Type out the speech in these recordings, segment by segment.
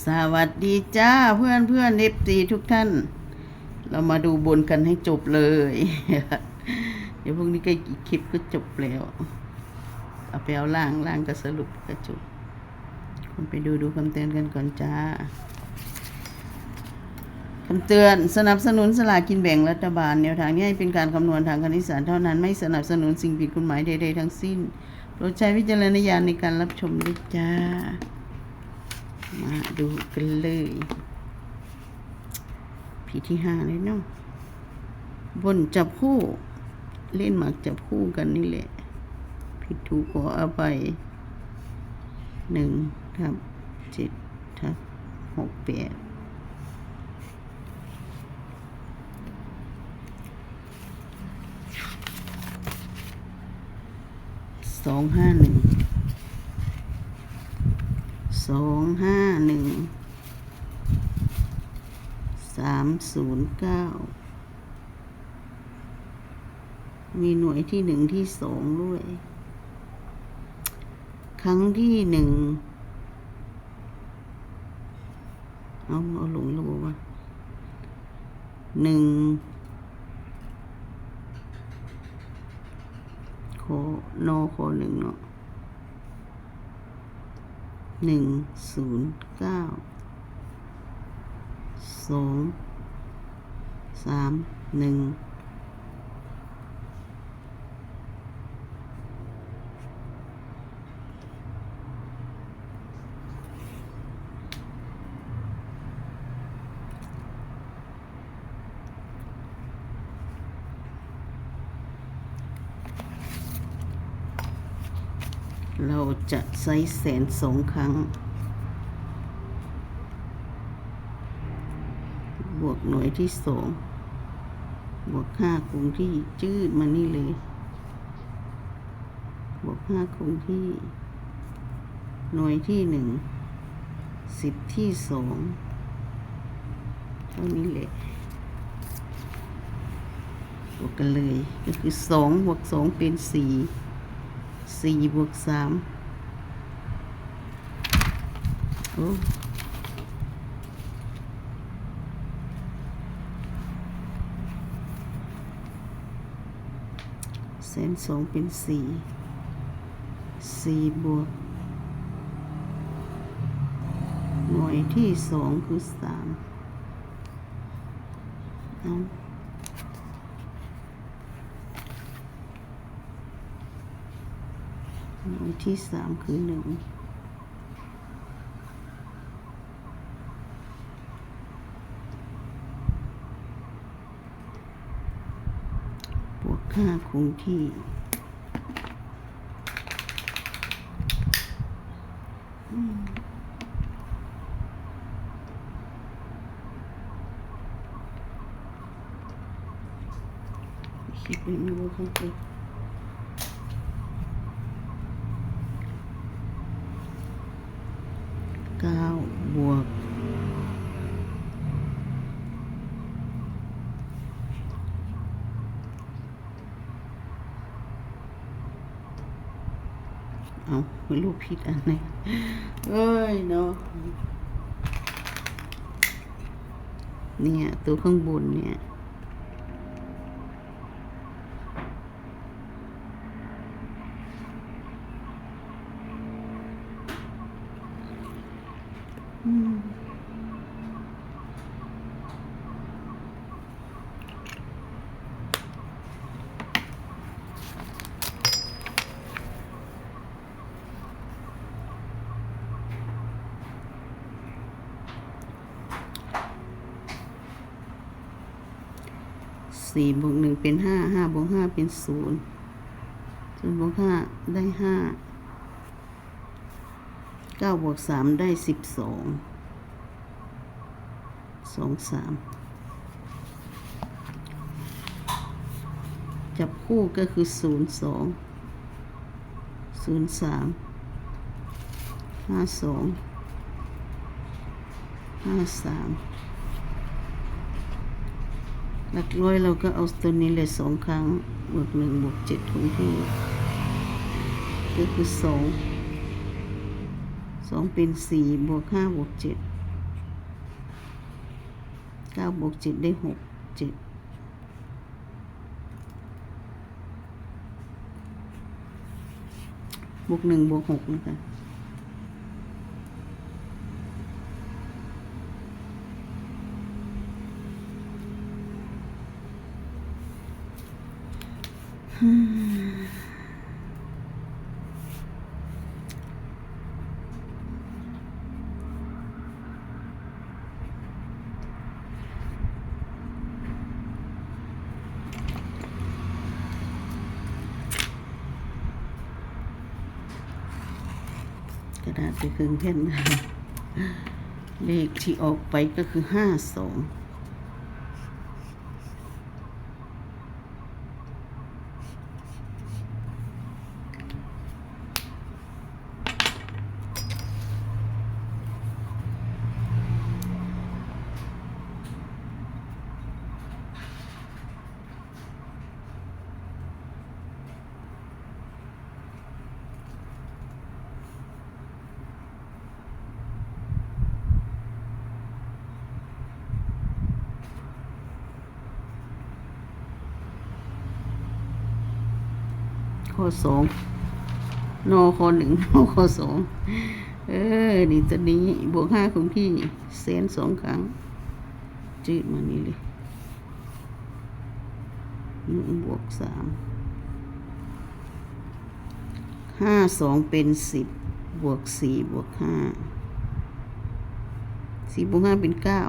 สวัสดีจ้าเพื่อนเพื่อนเอฟซีทุกท่าน เรามาดูบนกันให้จบเลย เดี๋ยวพรุ่งนี้ก็คลิปก็จบแล้ว เอาไปเอาล่างล่างก็สรุปก็จบคนไปดูดูคำเตือนกันก่อนจ้าคำเตือนสนับสนุนสลากกินแบ่งรัฐบาล แนวทางนี้เป็นการคำนวณทางคณิตศาสตร์เท่านั้นไม่สนับสนุนสิ่งผิดกฎหมายใดๆทั้งสิ้นโปรดใช้วิจารณญาณในการรับชมด้วยจ้า มาดูกันเลย ผีที่ห้าเลยเนาะบนจับคู่ เล่นหมากจับคู่กันนี่แหละ ผิดถูกขออภัยหนึ่งทับเจ็ดทับหกแปดสองห้าหนึ่ง องห้าหนึ่งสามศูนย์เก้ามีหน่วยที่หนึ่งที่สองด้วย ครั้งที่หนึ่งเอาเอาหลงระบบว่าหนึ่งโคโนโคหนึ่งเนาะ หนึ่งศูนย์เก้าสองสามหนึ่ง เราจะใช้แสนสองครั้ง บวกหน่วยที่สองบวกห้าคงที่จืดมานี่เลย บวกห้าคงที่ หน่วยที่หนึ่งสิบที่สองเท่านี้แหละบวกกันเลย ก็คือสองบวกสองเป็นสี่ สี่บวกสามโอ้แสนสองเป็นสี่สี่บวก หน่วยที่สองคือสามเอา หน่ที่สามคือหนึ่งบวกห้าคงที่คิดไม่รู้เขาจะเก้าบวก เอาไม่รู้ผิดอันไหนเอ้ยเนาะเนี่ยตัวข้างบนเนี่ย สี่บวกหนึ่งเป็นห้าห้าบวกห้าเป็นศูนย์ศูนย์บวกห้าได้ห้าเก้าบวกสามได้สิบสองสองสามจับคู่ก็คือศูนย์สองศูนย์สามห้าสองห้าสาม หลักร้อยเราก็เอาตัวนี้เลยสองครั้งบวกหนึ่งบวกเจ็ดคูณที่ก็คือสองสองเป็นสี่บวกห้าบวกเจ็ดเก้าบวกเจ็ดได้หกเจ็ดบวกหนึ่งบวกหกนะคะ กระดาษไปครึ่งแผ่นนะคะเลขที่ออกไปก็คือห้าสอง ข้อสองนอข้อหนึ่งนอข้อสองเออ นี่ตัวนี้ บวกห้าของพี่เซนสองครั้ง จืดมานี่เลยหนึ่งบวกสามห้าสองเป็นสิบบวกสี่บวกห้าสี่บวกห้าเป็นเก้า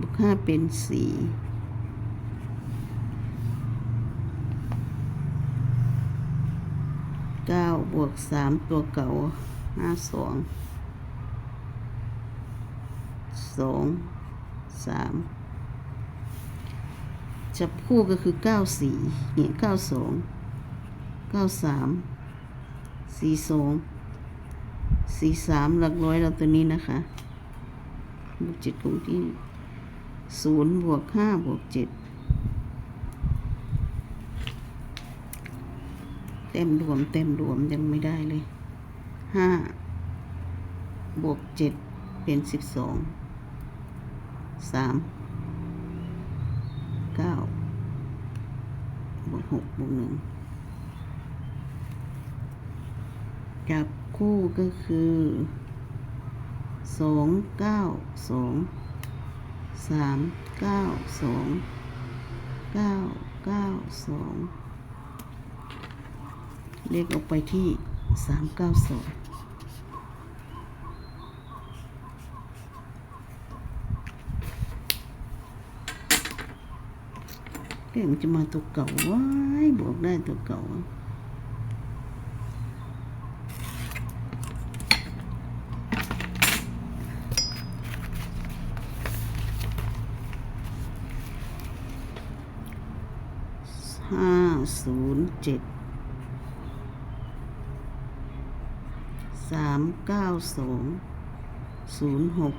บวกห้าเป็นสี่ เก้าบวกสามตัวเก่าห้าสองสองสามจับคู่ก็คือเก้าสี่เนี่ยเก้าสองเก้าสามสี่สองสี่สามหลักร้อยเราตัวนี้นะคะบวกเจ็ดคงที่ศูนย์บวกห้าบวกเจ็ด เต็มรวมเต็มรวมยังไม่ได้เลยห้าบวกเจ็ดเป็นสิบสองสามเก้าบวกหกบวกหนึ่งจับคู่ก็คือสองเก้าสองสามเก้าสองเก้าเก้าสอง เลขออกไปที่สามเก้าสองเก่งจะมาตัวเก่าว้ายบวกได้ตัวเก่าห้าศูนย์เจ็ด สามเก้าสองศูนย์หก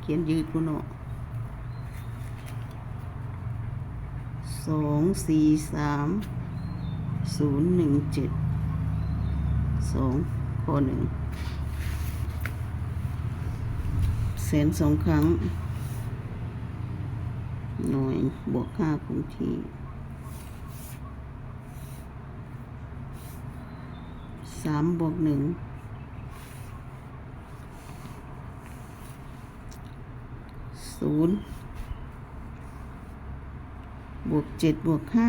เขียนยืดกูเนาะสองสี่สามศูนย์หนึ่งเจ็ดสองข้อหนึ่งแสนสองครั้ง หน่วยบวกค่าคงที่สามบวกหนึ่ง ศูนย์บวกเจ็ดบวกห้า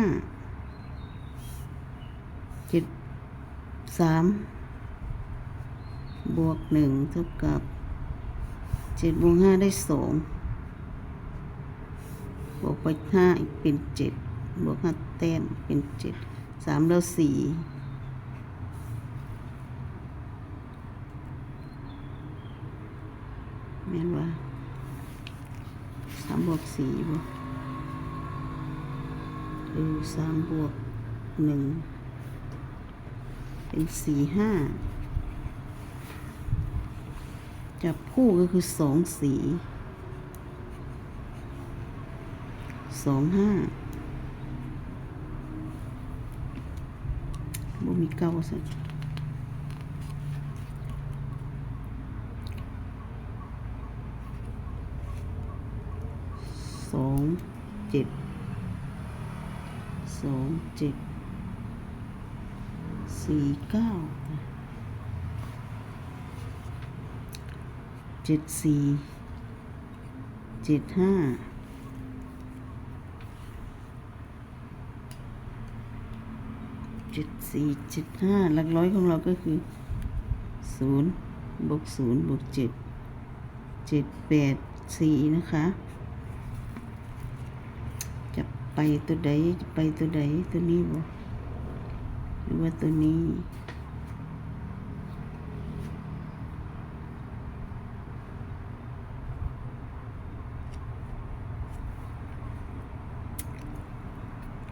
เจ็ดสามบวกหนึ่งเท่ากับเจ็ดบวกห้าได้สองบวกไปห้าอีกเป็นเจ็ดบวกห้าแต้มเป็นเจ็ดสามแล้วสี่แม่นว่าสามบ วกสี่บวกเออสามบวกหนึ่งเป็นสี่ห้าจับคู่ก็คือสองสี่สองห้าบ่มีเก้าสิ สองเจ็ดสองเจ็ดสี่เก้าเจ็ดสี่เจ็ดห้าเจ็ดสี่เจ็ดห้าหลักร้อยของเราก็คือศูนย์บวกศูนย์บวกเจ็ดเจ็ดแปดสี่นะคะจะ ไปตัวใดจะไปตัวใดตัวนี้บ่หรือว่าตัวนี้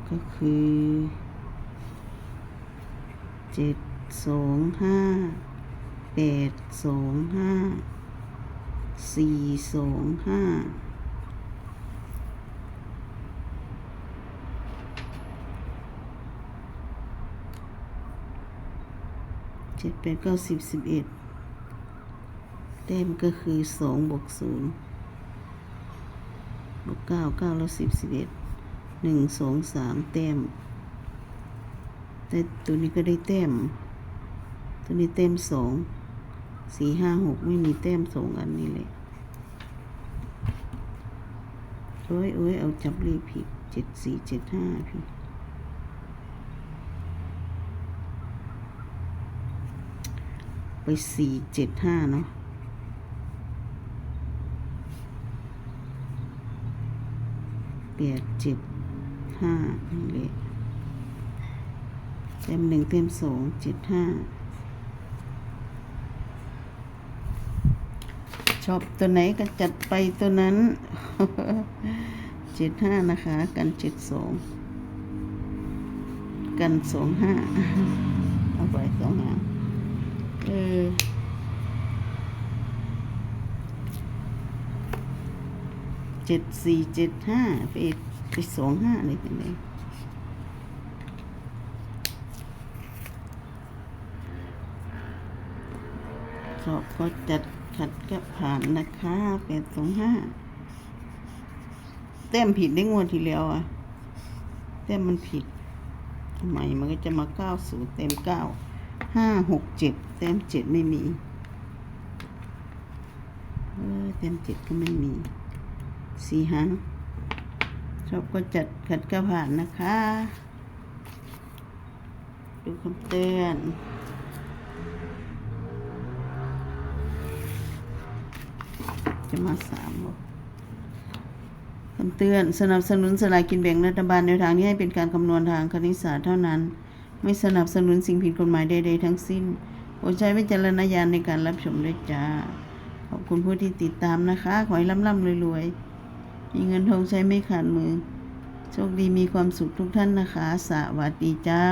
ก็คือเจ็ดสองห้าแปดสองห้าสี่สองห้า เจ็ดแปดเก้าสิบสิบเอ็ดแต้มก็คือสองบวกศูนย์บวกเก้าเก้าแล้วสิบสิบเอ็ดหนึ่งสองสามแต้ม แต่ตัวนี้ก็ได้แต้ม ตัวนี้แต้มสองสี่ห้าหกไม่มีแต้มสองอันนี้เลยโอ้ยโอ้ยเอาจับเลขผิดเจ็ดสี่เจ็ดห้าผิ ไปสี่เจ็ดห้าเนาะแปดเจ็ดห้านี่แหละเต็มหนึ่งเต็มสองเจ็ดห้าชอบตัวไหนก็จัดไปตัวนั้นเจ็ดห้านะคะ กันเจ็ดสองกันสองห้าเอาไปสองห้าเออเจ็ดสี่เจ็ดห้าไปไปสองห้าเลยเป็นไงสอบก็จัดขัดกับผ่านนะคะแปดสองห้าแต้มผิดได้งวดทีแล้วอะแต้มมันผิดทำไมมันก็จะมาเก้าศูนย์เต็มเก้า ห้าหกเจ็ดแต้มเจ็ดไม่มีเออแต้มเจ็ดก็ไม่มีสี่หางชอบก็จัดขัดกระผ่านนะคะ ดูคำเตือนจะมาสามบ่คำเตือนสนับสนุนสลากกินแบ่งรัฐบาลในวทางนี้ให้เป็นการคำนวณทางคณิตศาสตร์เท่านั้น ไม่สนับสนุนสิ่งผิดกฎหมายใดๆทั้งสิ้นโปรดใช้วิจารณญาณในการรับชมด้วยจ้า ขอบคุณผู้ที่ติดตามนะคะ ขอให้ร่ำๆรวยๆ มีเงินทองใช้ไม่ขาดมือ โชคดีมีความสุขทุกท่านนะคะ สวัสดีจ้า